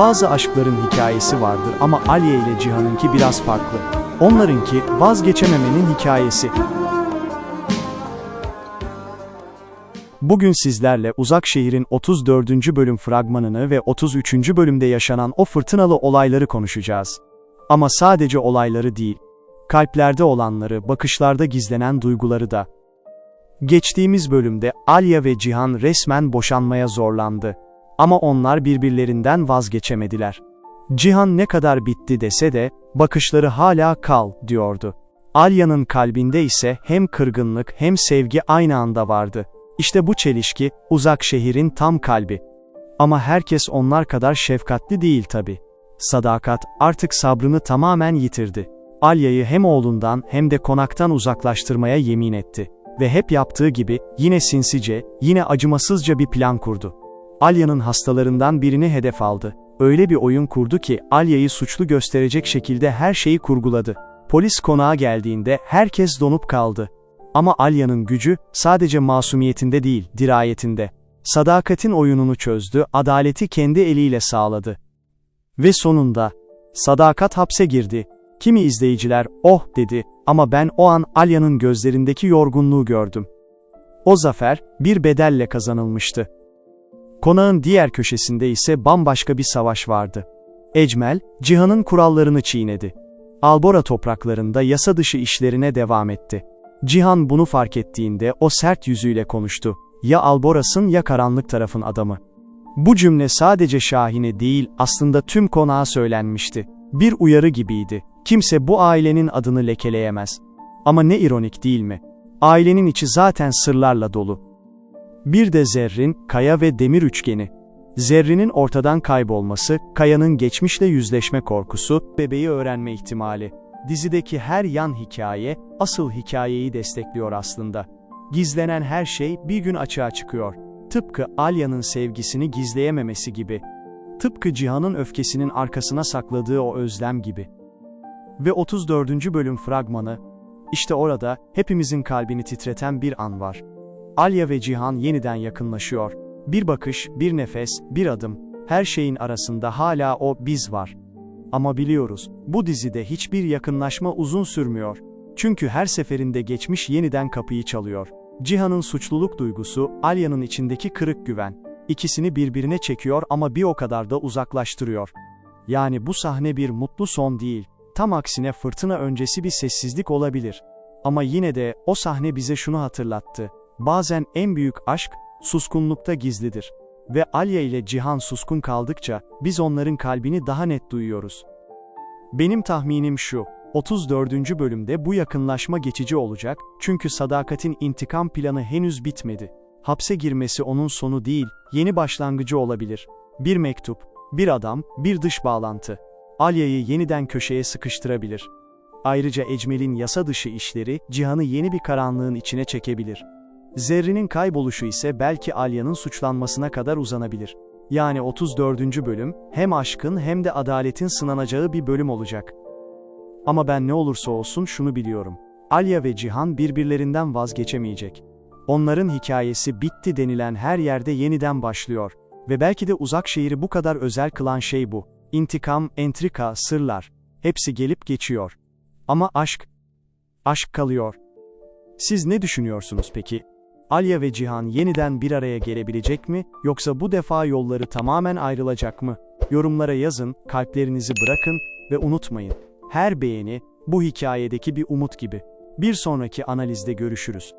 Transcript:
Bazı aşkların hikayesi vardır ama Aliye ile Cihan'ınki biraz farklı. Onlarınki vazgeçememenin hikayesi. Bugün sizlerle Uzak Şehir'in 34. bölüm fragmanını ve 33. bölümde yaşanan o fırtınalı olayları konuşacağız. Ama sadece olayları değil, kalplerde olanları, bakışlarda gizlenen duyguları da. Geçtiğimiz bölümde Alya ve Cihan resmen boşanmaya zorlandı. Ama onlar birbirlerinden vazgeçemediler. Cihan ne kadar bitti dese de, bakışları hala kal, diyordu. Alya'nın kalbinde ise hem kırgınlık hem sevgi aynı anda vardı. İşte bu çelişki, uzak şehrin tam kalbi. Ama herkes onlar kadar şefkatli değil tabi. Sadakat artık sabrını tamamen yitirdi. Alya'yı hem oğlundan hem de konaktan uzaklaştırmaya yemin etti. Ve hep yaptığı gibi yine sinsice, yine acımasızca bir plan kurdu. Alya'nın hastalarından birini hedef aldı. Öyle bir oyun kurdu ki Alya'yı suçlu gösterecek şekilde her şeyi kurguladı. Polis konağa geldiğinde herkes donup kaldı. Ama Alya'nın gücü sadece masumiyetinde değil, dirayetinde. Sadakatin oyununu çözdü, adaleti kendi eliyle sağladı. Ve sonunda, sadakat hapse girdi. Kimi izleyiciler, oh dedi ama ben o an Alya'nın gözlerindeki yorgunluğu gördüm. O zafer, bir bedelle kazanılmıştı. Konağın diğer köşesinde ise bambaşka bir savaş vardı. Ecmel, Cihan'ın kurallarını çiğnedi. Albora topraklarında yasa dışı işlerine devam etti. Cihan bunu fark ettiğinde o sert yüzüyle konuştu. Ya Alboras'ın ya karanlık tarafın adamı. Bu cümle sadece Şahin'e değil aslında tüm konağa söylenmişti. Bir uyarı gibiydi. Kimse bu ailenin adını lekeleyemez. Ama ne ironik değil mi? Ailenin içi zaten sırlarla dolu. Bir de Zerrin, Kaya ve Demir üçgeni. Zerrin'in ortadan kaybolması, Kaya'nın geçmişle yüzleşme korkusu, bebeği öğrenme ihtimali. Dizideki her yan hikaye, asıl hikayeyi destekliyor aslında. Gizlenen her şey bir gün açığa çıkıyor. Tıpkı Alya'nın sevgisini gizleyememesi gibi. Tıpkı Cihan'ın öfkesinin arkasına sakladığı o özlem gibi. Ve 34. bölüm fragmanı, işte orada hepimizin kalbini titreten bir an var. Alya ve Cihan yeniden yakınlaşıyor. Bir bakış, bir nefes, bir adım, her şeyin arasında hala o biz var. Ama biliyoruz, bu dizide hiçbir yakınlaşma uzun sürmüyor. Çünkü her seferinde geçmiş yeniden kapıyı çalıyor. Cihan'ın suçluluk duygusu, Alya'nın içindeki kırık güven. İkisini birbirine çekiyor ama bir o kadar da uzaklaştırıyor. Yani bu sahne bir mutlu son değil. Tam aksine fırtına öncesi bir sessizlik olabilir. Ama yine de o sahne bize şunu hatırlattı. Bazen en büyük aşk, suskunlukta gizlidir. Ve Alya ile Cihan suskun kaldıkça, biz onların kalbini daha net duyuyoruz. Benim tahminim şu, 34. bölümde bu yakınlaşma geçici olacak, çünkü Sadakat'in intikam planı henüz bitmedi. Hapse girmesi onun sonu değil, yeni başlangıcı olabilir. Bir mektup, bir adam, bir dış bağlantı. Alya'yı yeniden köşeye sıkıştırabilir. Ayrıca Ecmel'in yasa dışı işleri, Cihan'ı yeni bir karanlığın içine çekebilir. Zerrin'in kayboluşu ise belki Alya'nın suçlanmasına kadar uzanabilir. Yani 34. bölüm, hem aşkın hem de adaletin sınanacağı bir bölüm olacak. Ama ben ne olursa olsun şunu biliyorum. Alya ve Cihan birbirlerinden vazgeçemeyecek. Onların hikayesi bitti denilen her yerde yeniden başlıyor. Ve belki de uzak şehri bu kadar özel kılan şey bu. İntikam, entrika, sırlar. Hepsi gelip geçiyor. Ama aşk, aşk kalıyor. Siz ne düşünüyorsunuz peki? Alya ve Cihan yeniden bir araya gelebilecek mi, yoksa bu defa yolları tamamen ayrılacak mı? Yorumlara yazın, kalplerinizi bırakın ve unutmayın. Her beğeni, bu hikayedeki bir umut gibi. Bir sonraki analizde görüşürüz.